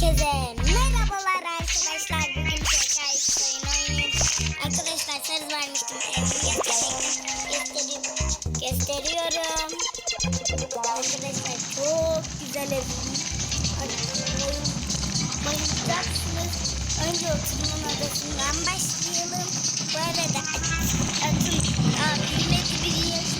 Herkese merhabalar arkadaşlar. Bugün tekrar oynuyoruz. Arkadaşlar söz vermiştim. Göstereyim. Gösteriyorum. Arkadaşlar çok güzel evim. Bayıl- Bayılacaksınız. Önce oturma odasından başlayalım. Bu arada adım Ahmet bir yaşında.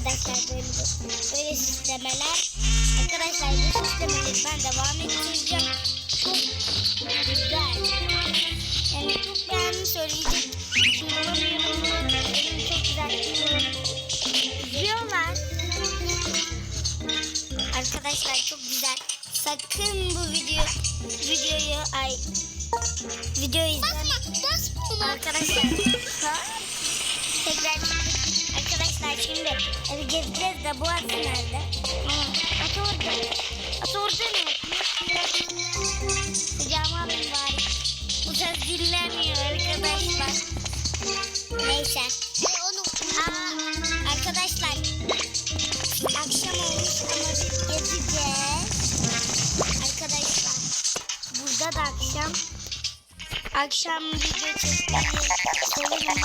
Arkadaşlar böyle böyle süslemeler. Arkadaşlar bu süslemeleri ben devam ettireceğim. Çok güzel. Yani çok beğendim söyleyecek. Şimdi. Benim çok güzel. İzliyorlar. Arkadaşlar çok güzel. Sakın bu video videoyu ay videoyu izlemeyin. Arkadaşlar. Ha? Tekrar Arkadaşlar şimdi gezeceğiz de bu atı nerede? Atı orada. Atı orada mı? Kucağıma alayım bari. Bu söz dinlemiyor arkadaşlar. Neyse. Aa, arkadaşlar akşam olmuş ama biz gezeceğiz. Arkadaşlar burada da akşam akşam video çekmeyi severim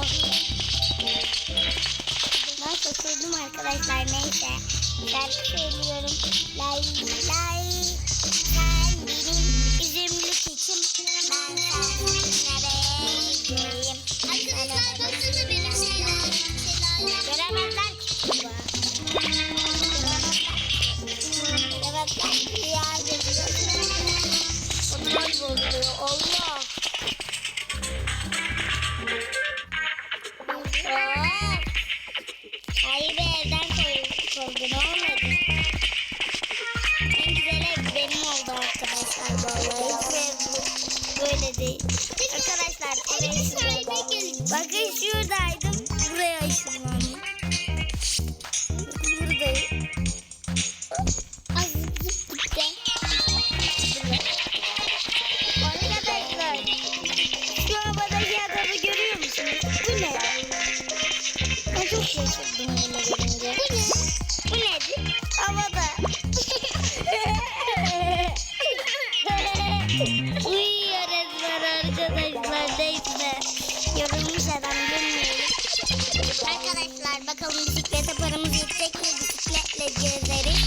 Ben şaşırdım arkadaşlar neyse. Şarkı söylüyorum. Lay lay. Sen benim üzümlü keçim. Ben sensin nereye Arkadaşlar bakın benim şeyler. Göremezler ki bu. Ki yardım. Onlar bozuluyor. Allah. Şaşırdım. Uyuyor arkadaşlar. Neyse. Yorulmuş adam bilmiyorum. Arkadaşlar bakalım bisiklete paramız yetecek mi? Bisikletle gezeriz.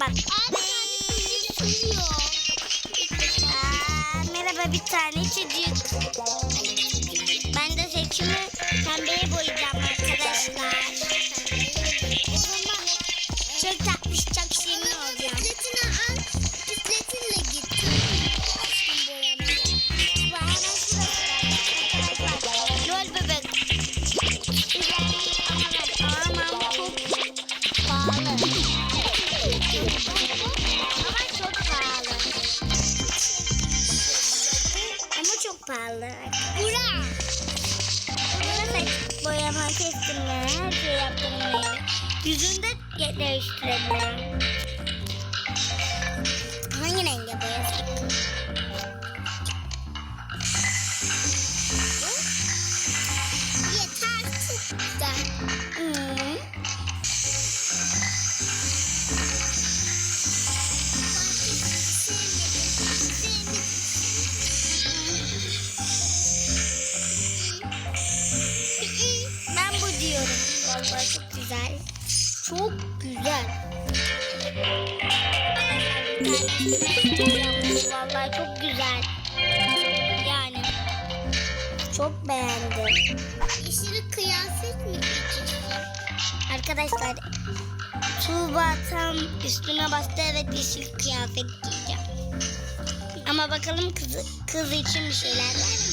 Bak. Aa, merhaba bir tane çocuk. Pahalı. Bura. Saç boyama, kestirme, her şey yaptırmayı. Yüzünde değiştirebilirim. Çok beğendim. Yeşil kıyafet mi giyeceksin? Arkadaşlar Tuğba tam üstüne bastı evet yeşil kıyafet giyeceğim. Ama bakalım kızı, kız için bir şeyler var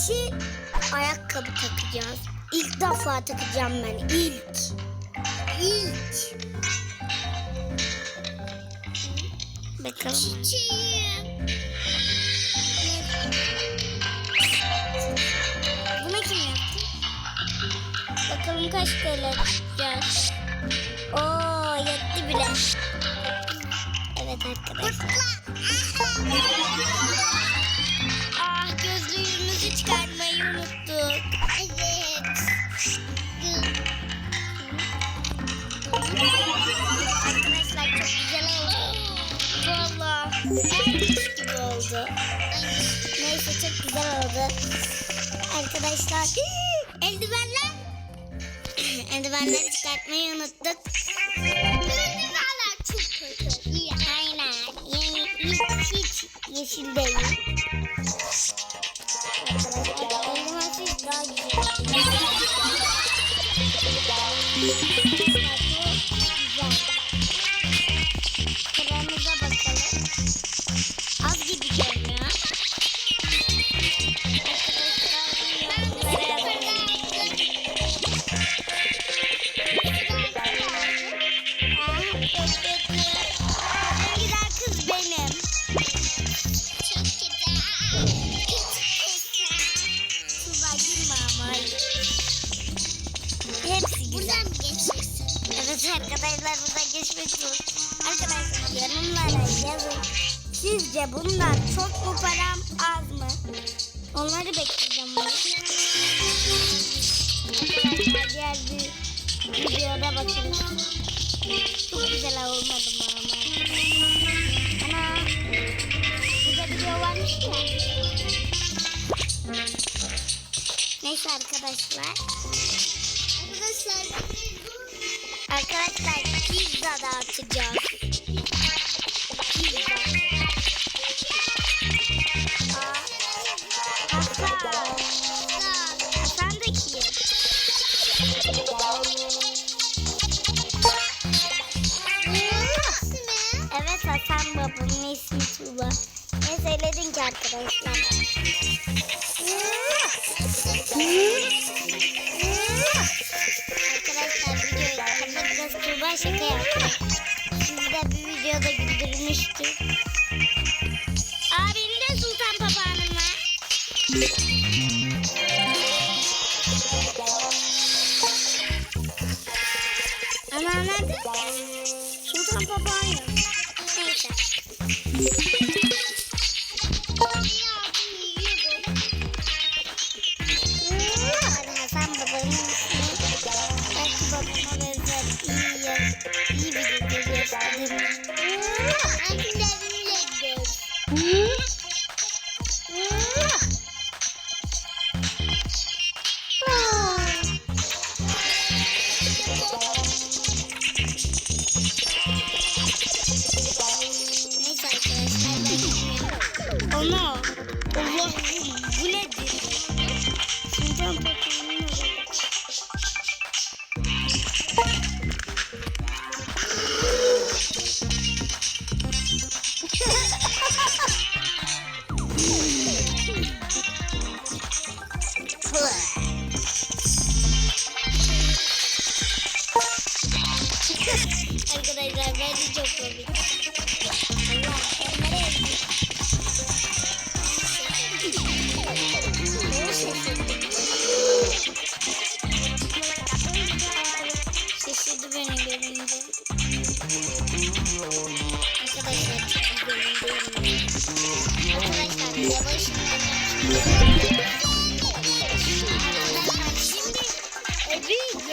Yeşil ayakkabı takacağız. İlk defa takacağım ben. İlk. İlk. Bakalım. Çiçeğim. Bunu kim yaptı? Bakalım kaç TL tutacağız. Oo yetti bile. Evet arkadaşlar. Oldu. Neyse çok güzel oldu. Arkadaşlar eldivenler. Eldivenleri çıkartmayı unuttuk. Valla çok kötü. Aynen. Yeni hiç, hiç yeşil değil. Eldivensiz daha güzel. Arkadaşlar. Arkadaşlar Arkadaşlar pizza dağıtacağız. Pizza. Aa, Hasan. Hasan da kim? Evet Hasan babamın ismi Tuğba. Ne söyledin ki arkadaşlar? Arkadaşlar videoyu kapatacağız. Tuğba şaka yaptı. Sizi de bir videoda güldürmüştü. Aa de Sultan Papağanım var. Ana nerede? Sultan Papağan yok. Neyse.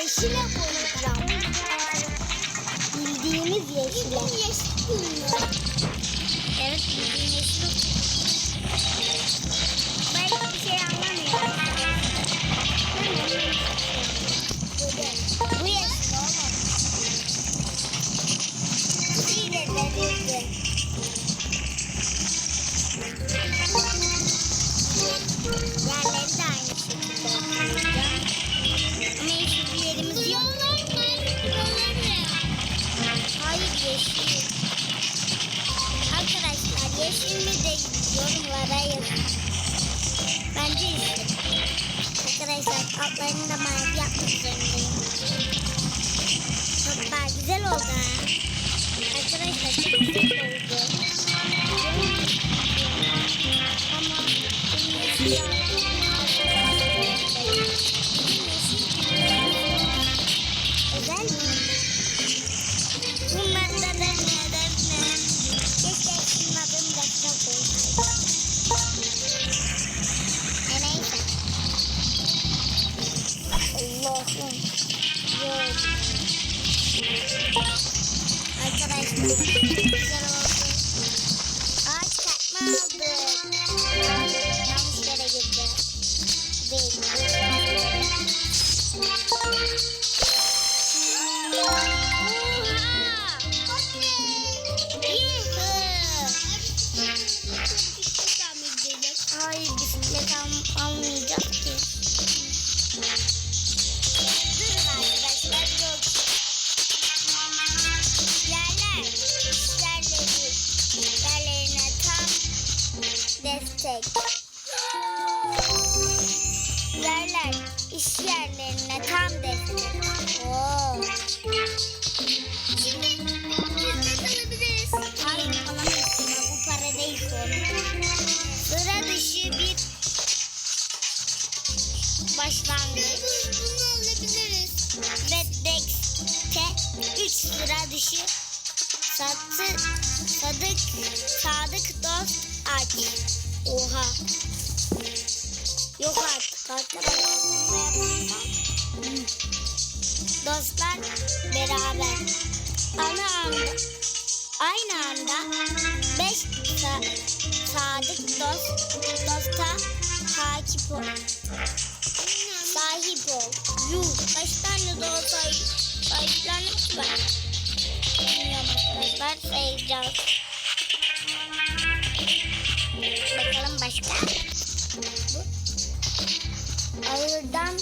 Yeşile boyayacağım. Bildiğimiz yeşile. Evet bildiğim yeşil. Yorumlara yazın. Bence yeşil. Arkadaşlar altlarını da mavi yapmak zorundayım. Çok daha güzel oldu ha. Arkadaşlar çok güzel oldu. Ama benim yeşil destek. Yerler, iş yerlerine tam destek. Satı, sadık, sadık dost aç. Oha. Yok artık arkadaşlar. Dostlar beraber. Ana anda, aynı anda 5 sa, sadık dost, dosta takip ol. Sahip ol. Yuh kaç tane sahiplendim ki ben? Arkadaşlar sayacağız. Bakalım başka. Ağırdan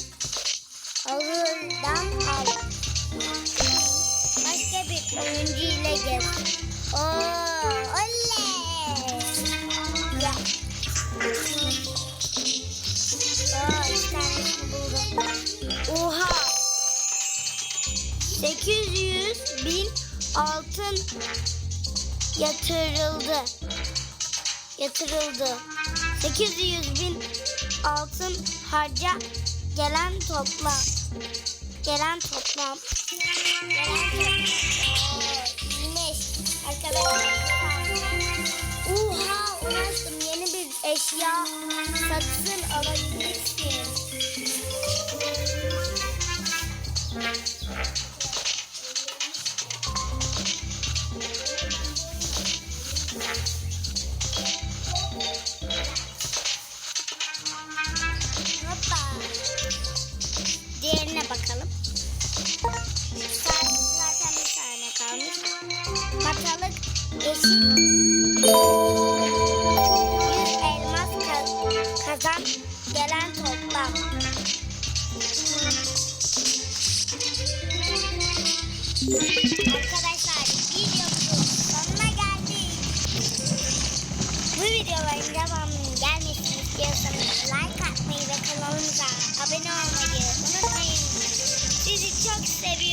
ağırdan al. Başka bir oyuncu ile gez. Oo, oley. Ya. Aa, iki tanesini buldum. Oha. 800 bin altın yatırıldı. Yatırıldı. 800 bin altın harca gelen toplam. Gelen toplam. Gelen toplam. İyiymiş. Arkadaşlar. Oha uğraştım. Yeni bir eşya satın alabilirsin. Arkadaşlar videomuzun sonuna geldik. Bu videoların devamının gelmesini istiyorsanız like atmayı ve kanalımıza abone olmayı unutmayın. Sizi çok seviyoruz.